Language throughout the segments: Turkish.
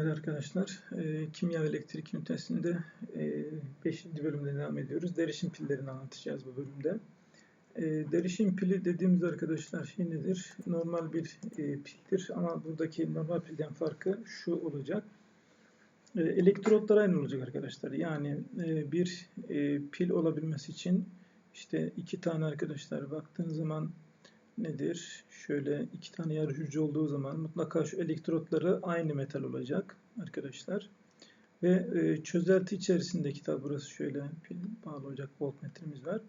Evet arkadaşlar, e, kimya ve elektrik ünitesinde 5. bölümde devam ediyoruz. Derişim pillerini anlatacağız bu bölümde. E, derişim pili dediğimiz arkadaşlar şey nedir? Normal bir e, pildir ama buradaki normal pilden farkı şu olacak. E, elektrotlar aynı olacak arkadaşlar. Yani e, bir e, pil olabilmesi için işte iki tane arkadaşlar baktığın zaman nedir? Şöyle iki tane yarı hücre olduğu zaman mutlaka şu elektrotları aynı metal olacak arkadaşlar. Ve e, çözelti içerisindeki tabi burası şöyle pil bağlı olacak voltmetremiz var.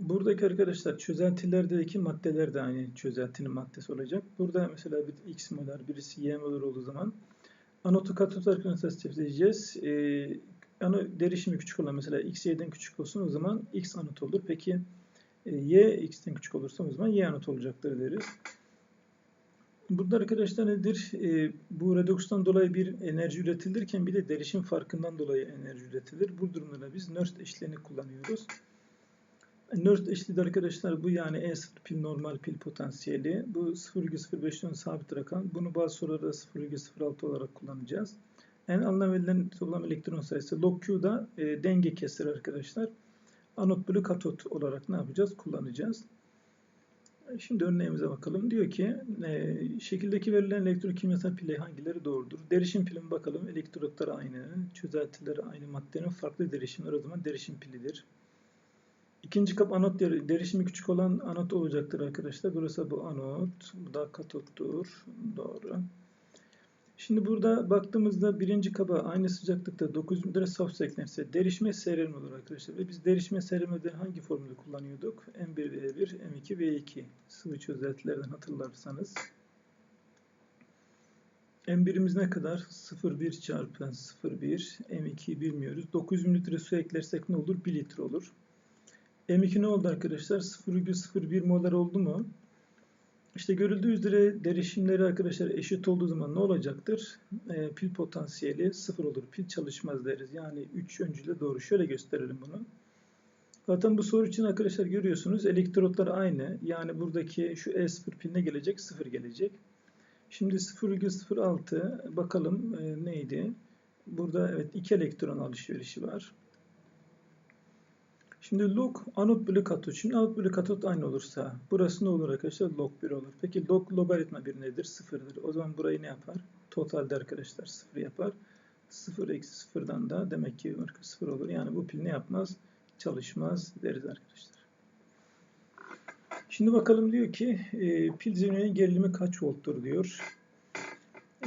Buradaki arkadaşlar çözeltilerdeki maddeler de aynı çözeltinin maddesi olacak. Burada mesela bir X molar, birisi Y molar olduğu zaman anotu katot arkadaşlar test edeceğiz. E, ano derişimi küçük olan mesela X Y'den küçük olsun o zaman X anot olur. Peki e, y x'ten küçük olursa o zaman y anot olacaktır deriz. Burada arkadaşlar nedir? E, bu redokstan dolayı bir enerji üretilirken bir de derişim farkından dolayı enerji üretilir. Bu durumda biz Nernst eşliğini kullanıyoruz. Nernst eşliği de arkadaşlar bu yani E0 pil normal pil potansiyeli. Bu 0,05'ten sabit rakam. Bunu bazı sorularda 0,06 olarak kullanacağız. En anlam verilen toplam elektron sayısı log Q'da e, denge kesir arkadaşlar anot bölü katot olarak ne yapacağız? Kullanacağız. Şimdi örneğimize bakalım. Diyor ki e, şekildeki verilen elektrokimyasal pille hangileri doğrudur? Derişim pilin bakalım. Elektrotlar aynı. Çözeltileri aynı maddenin farklı derişimleri o zaman derişim pilidir. İkinci kap anot derişimi küçük olan anot olacaktır arkadaşlar. Burası bu anot. Bu da katottur. Doğru. Şimdi burada baktığımızda birinci kaba aynı sıcaklıkta 900 litre saf su eklenirse derişme serilme olur arkadaşlar. Ve biz derişme serilmede hangi formülü kullanıyorduk? M1V1, M2 V2 sıvı çözeltilerden hatırlarsanız. M1'imiz ne kadar? 0,1 çarpı 0,1. M2'yi bilmiyoruz. 900 litre su eklersek ne olur? 1 litre olur. M2 ne oldu arkadaşlar? 0,01 molar oldu mu? İşte görüldüğü üzere derişimleri arkadaşlar eşit olduğu zaman ne olacaktır? E, pil potansiyeli sıfır olur. Pil çalışmaz deriz. Yani 3 öncüyle doğru. Şöyle gösterelim bunu. Zaten bu soru için arkadaşlar görüyorsunuz elektrotlar aynı. Yani buradaki şu E0 piline gelecek? Sıfır gelecek. Şimdi 0,06 bakalım e, neydi? Burada evet 2 elektron alışverişi var. Şimdi log anot bölü. Şimdi anot bölü aynı olursa burası ne olur arkadaşlar? Log 1 olur. Peki log logaritma 1 nedir? 0'dır. O zaman burayı ne yapar? Totalde arkadaşlar 0 yapar. 0 eksi 0'dan da demek ki 0 olur. Yani bu pil ne yapmaz? Çalışmaz deriz arkadaşlar. Şimdi bakalım diyor ki e, pil zemininin gerilimi kaç volttur diyor.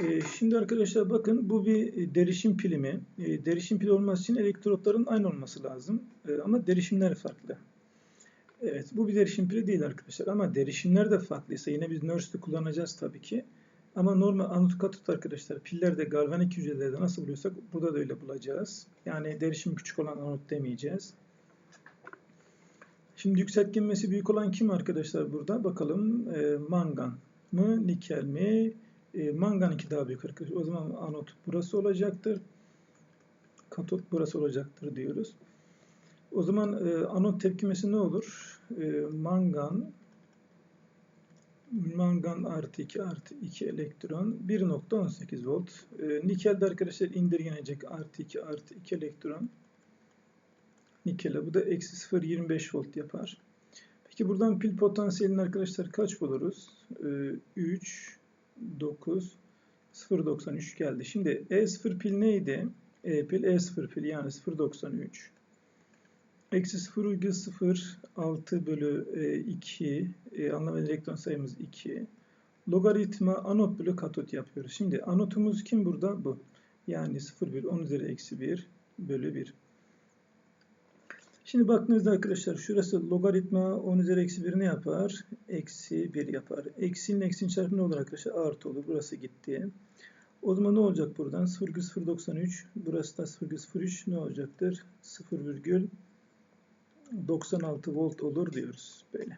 Ee, şimdi arkadaşlar bakın bu bir e, derişim pili mi? Ee, derişim pili olması için elektrotların aynı olması lazım. Ee, ama derişimler farklı. Evet bu bir derişim pili değil arkadaşlar ama derişimler de farklıysa yine biz Nernst'i kullanacağız tabii ki. Ama normal anot katot arkadaşlar pillerde galvanik hücrelerde nasıl buluyorsak burada da öyle bulacağız. Yani derişim küçük olan anot demeyeceğiz. Şimdi yükseltgenmesi büyük olan kim arkadaşlar burada? Bakalım e, mangan mı, nikel mi, e, mangan 2 daha büyük arkadaşlar. O zaman anot burası olacaktır. Katot burası olacaktır diyoruz. O zaman e, anot tepkimesi ne olur? E, mangan mangan artı 2 artı 2 elektron 1.18 volt. E, nikelde arkadaşlar indirgenecek artı 2 artı 2 elektron. Nikele bu da eksi 0.25 volt yapar. Peki buradan pil potansiyelini arkadaşlar kaç buluruz? E, 3 9 0.93 geldi. Şimdi E0 pil neydi? E pil E0 pil yani 0.93 eksi 0.06 bölü 2 e, e, anlam elektron sayımız 2 logaritma anot bölü katot yapıyoruz. Şimdi anotumuz kim burada? Bu. Yani 0,1 10 üzeri eksi 1 bölü 1. Şimdi baktığınızda arkadaşlar şurası logaritma 10 üzeri eksi 1 ne yapar? Eksi 1 yapar. Eksinin eksinin çarpımı ne olur arkadaşlar? Artı olur. Burası gitti. O zaman ne olacak buradan? 0,093 burası da 0,03 ne olacaktır? 0,96 volt olur diyoruz. Böyle.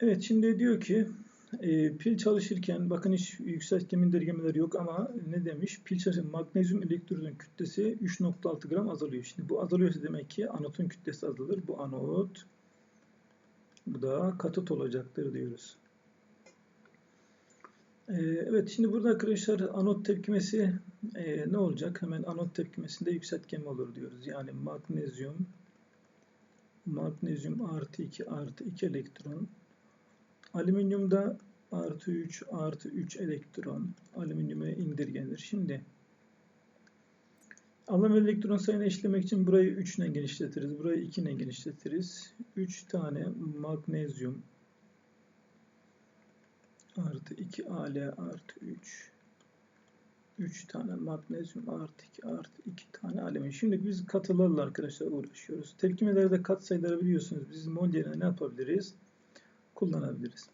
Evet şimdi diyor ki e, pil çalışırken bakın hiç yükseltgen indirgemeleri yok ama ne demiş? Pil çalışırken magnezyum elektrodun kütlesi 3.6 gram azalıyor. Şimdi bu azalıyorsa demek ki anotun kütlesi azalır. Bu anot. Bu da katot olacaktır diyoruz. Ee, evet şimdi burada arkadaşlar anot tepkimesi e, ne olacak? Hemen anot tepkimesinde yükseltgenme olur diyoruz. Yani magnezyum magnezyum artı 2 artı 2 elektron alüminyumda artı 3 artı 3 elektron alüminyuma indirgenir. Şimdi alan elektron sayını eşlemek için burayı 3 ile genişletiriz. Burayı 2 ile genişletiriz. 3 tane magnezyum artı 2 Al artı 3 3 tane magnezyum artı 2 artı 2 tane alüminyum. Şimdi biz katılarla arkadaşlar uğraşıyoruz. Tepkimelerde kat sayıları biliyorsunuz. Biz mol yerine ne yapabiliriz? Kullanabiliriz.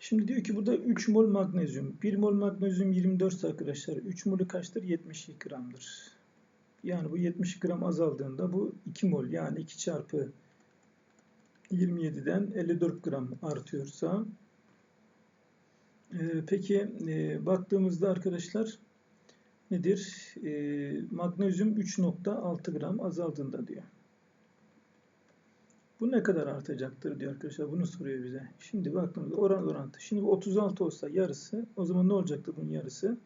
Şimdi diyor ki burada 3 mol magnezyum. 1 mol magnezyum 24 arkadaşlar. 3 molü kaçtır? 72 gramdır. Yani bu 70 gram azaldığında bu 2 mol yani 2 çarpı 27'den 54 gram artıyorsa ee, peki e, baktığımızda arkadaşlar nedir? E, magnezyum 3.6 gram azaldığında diyor. Bu ne kadar artacaktır diyor arkadaşlar. Bunu soruyor bize. Şimdi baktığımızda oran orantı. Şimdi bu 36 olsa yarısı o zaman ne olacaktır bunun yarısı?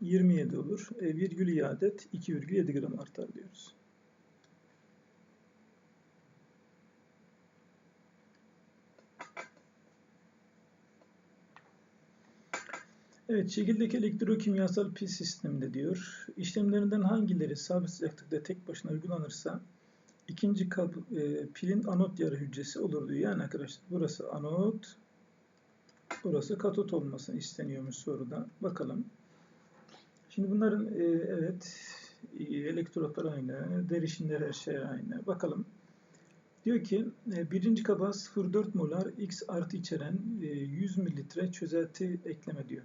27 olur. E, virgül iadet 2,7 gram artar diyoruz. Evet, şekildeki elektrokimyasal pil sisteminde diyor, işlemlerinden hangileri sabit sıcaklıkta tek başına uygulanırsa ikinci kap, e, pilin anot yarı hücresi olur diyor. Yani arkadaşlar burası anot, burası katot olmasını isteniyormuş soruda. Bakalım. Şimdi bunların e, evet e, elektrotlar aynı, derişimler her şey aynı. Bakalım. Diyor ki e, birinci kaba 0,4 molar X artı içeren 100 mililitre çözelti ekleme diyor.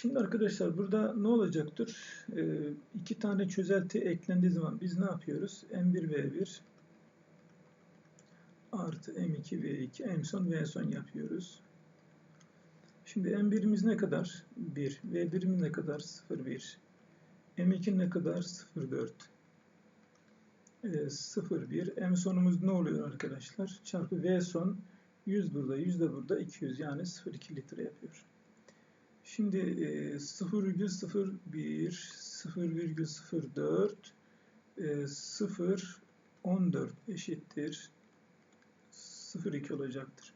Şimdi arkadaşlar burada ne olacaktır? Ee, iki tane çözelti eklendiği zaman biz ne yapıyoruz? M1V1 artı M2V2 M son V son yapıyoruz. Şimdi M1'imiz ne kadar? 1. V1'imiz ne kadar? 0,1. M2 ne kadar? 0,4. E, 0,1. M sonumuz ne oluyor arkadaşlar? Çarpı V son 100 burada, 100 de burada, 200 yani 0,2 litre yapıyor. Şimdi 0,01, 0,04, 0,14 eşittir 0,2 olacaktır.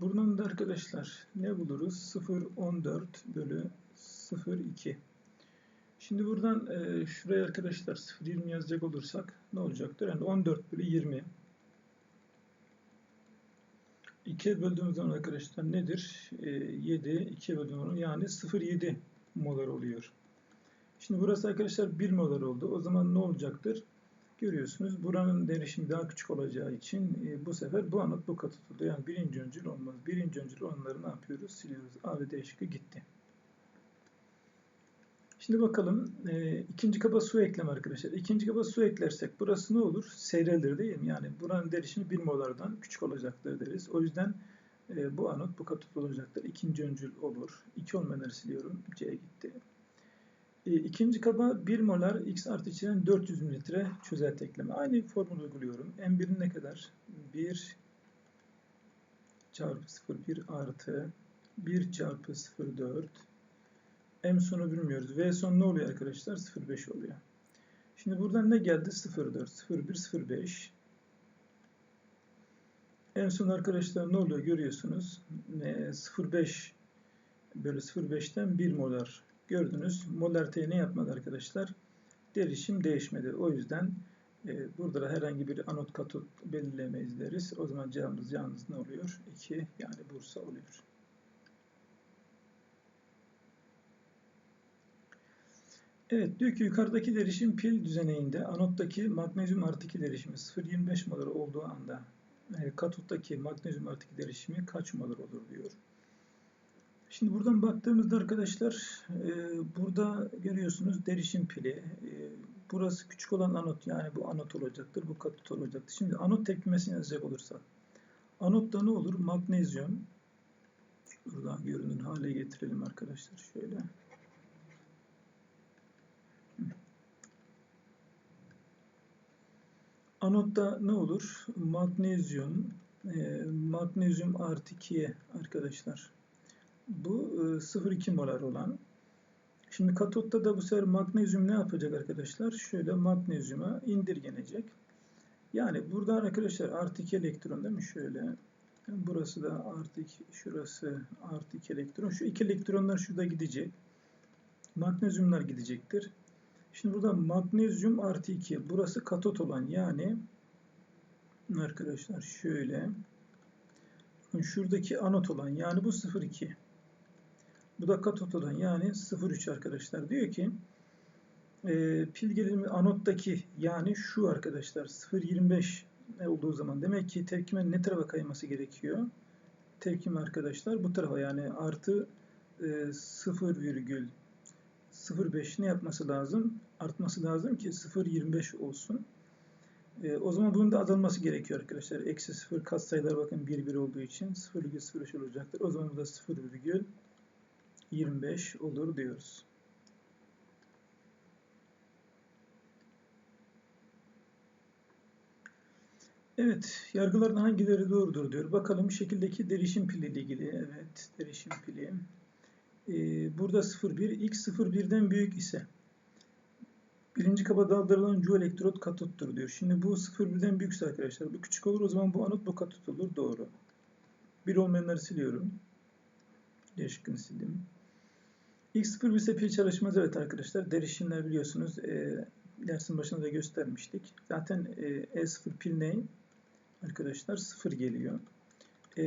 Buradan da arkadaşlar ne buluruz? 0,14 bölü 0,2. Şimdi buradan e, şuraya arkadaşlar 0,20 yazacak olursak ne olacaktır? Yani 14 bölü 20 2'ye böldüğümüz zaman arkadaşlar nedir? E, 7, 2'ye böldüğümüz zaman yani 0,7 molar oluyor. Şimdi burası arkadaşlar 1 molar oldu. O zaman ne olacaktır? Görüyorsunuz buranın derişimi daha küçük olacağı için e, bu sefer bu anot bu katı tutuldu. Yani birinci öncül olmaz. Birinci öncül olanları ne yapıyoruz? Siliyoruz. A ve D gitti. Şimdi bakalım e, ikinci kaba su ekleme arkadaşlar. İkinci kaba su eklersek burası ne olur? Seyrelir değil mi? Yani buranın derişimi 1 molardan küçük olacaktır deriz. O yüzden e, bu anot bu katot olacaktır. İkinci öncül olur. 2 olmayanları siliyorum. C gitti. E, ikinci kaba 1 molar X artı içeren 400 mililitre çözelti ekleme. Aynı formülü uyguluyorum. M1'in ne kadar? 1 çarpı 0,1 artı 1 çarpı 0,4 M sonu bilmiyoruz. V son ne oluyor arkadaşlar? 0,5 oluyor. Şimdi buradan ne geldi? 0,4, 0,1, 0,5. En son arkadaşlar ne oluyor görüyorsunuz. 0,5 bölü 0,5'ten 1 molar gördünüz. Molariteyi ne yapmadı arkadaşlar? Derişim değişmedi. O yüzden e, burada da herhangi bir anot katot belirlemeyiz deriz. O zaman cevabımız yalnız ne oluyor? 2 yani Bursa oluyor. Evet diyor ki yukarıdaki derişim pil düzeneğinde anottaki magnezyum artı 2 derişimi 0.25 molar olduğu anda e, katottaki magnezyum artı 2 derişimi kaç molar olur diyor. Şimdi buradan baktığımızda arkadaşlar e, burada görüyorsunuz derişim pili. E, burası küçük olan anot yani bu anot olacaktır. Bu katot olacaktır. Şimdi anot tepkimesini yazacak olursak. Anotta ne olur? Magnezyum buradan görünür hale getirelim arkadaşlar. Şöyle. Anotta ne olur? Magnezyum e, magnezyum artı 2'ye arkadaşlar. Bu e, 0,2 molar olan. Şimdi katotta da bu sefer magnezyum ne yapacak arkadaşlar? Şöyle magnezyuma indirgenecek. Yani buradan arkadaşlar artı 2 elektron değil mi? Şöyle. Burası da artı 2, şurası artı 2 elektron. Şu 2 elektronlar şurada gidecek. Magnezyumlar gidecektir. Şimdi burada magnezyum artı 2. Burası katot olan yani arkadaşlar şöyle şuradaki anot olan yani bu 0,2. Bu da katot olan yani 0,3 arkadaşlar. Diyor ki e, pil gerilimi anottaki yani şu arkadaşlar 0,25 olduğu zaman demek ki tepkimenin ne tarafa kayması gerekiyor? Tepkime arkadaşlar bu tarafa yani artı e, 0,05 ne yapması lazım? Artması lazım ki 0,25 olsun. E, o zaman bunun da azalması gerekiyor arkadaşlar. Eksi 0 katsayılar bakın 1 1 olduğu için 0,03 olacaktır. O zaman bu da 0,25 olur diyoruz. Evet, yargılardan hangileri doğrudur diyor. Bakalım şekildeki derişim pili ile ilgili. Evet, derişim pili. Ee, burada 0,1, x 0,1'den büyük ise birinci kaba daldırılan cu elektrot katottur diyor. Şimdi bu 0,1'den büyükse arkadaşlar bu küçük olur. O zaman bu anot bu katot olur. Doğru. Bir olmayanları siliyorum. D sildim. X01 ise pil çalışmaz. Evet arkadaşlar derişimler biliyorsunuz. E, dersin başında da göstermiştik. Zaten e, E0 pil ne? Arkadaşlar 0 geliyor. E,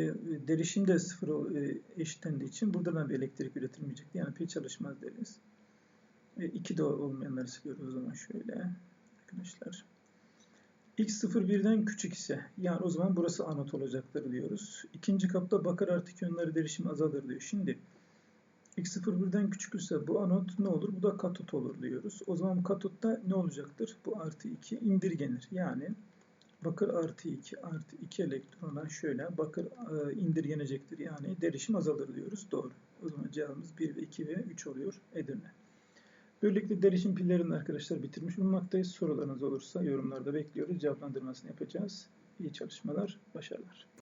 derişim de 0 e, eşitlendiği için buradan bir elektrik üretilmeyecekti. Yani pil çalışmaz deriz. E, 2 de olmayanları siliyoruz o zaman şöyle. Arkadaşlar. X01'den küçük ise yani o zaman burası anot olacaktır diyoruz. İkinci kapta bakır artık yönleri derişim azalır diyor. Şimdi X01'den küçük ise bu anot ne olur? Bu da katot olur diyoruz. O zaman katotta ne olacaktır? Bu artı 2 indirgenir. Yani bakır artı 2 artı 2 elektrona şöyle bakır e, indirgenecektir. Yani derişim azalır diyoruz. Doğru. O zaman cevabımız 1 ve 2 ve 3 oluyor Edirne. Böylelikle derişim pillerini arkadaşlar bitirmiş bulunmaktayız. Sorularınız olursa yorumlarda bekliyoruz. Cevaplandırmasını yapacağız. İyi çalışmalar, başarılar.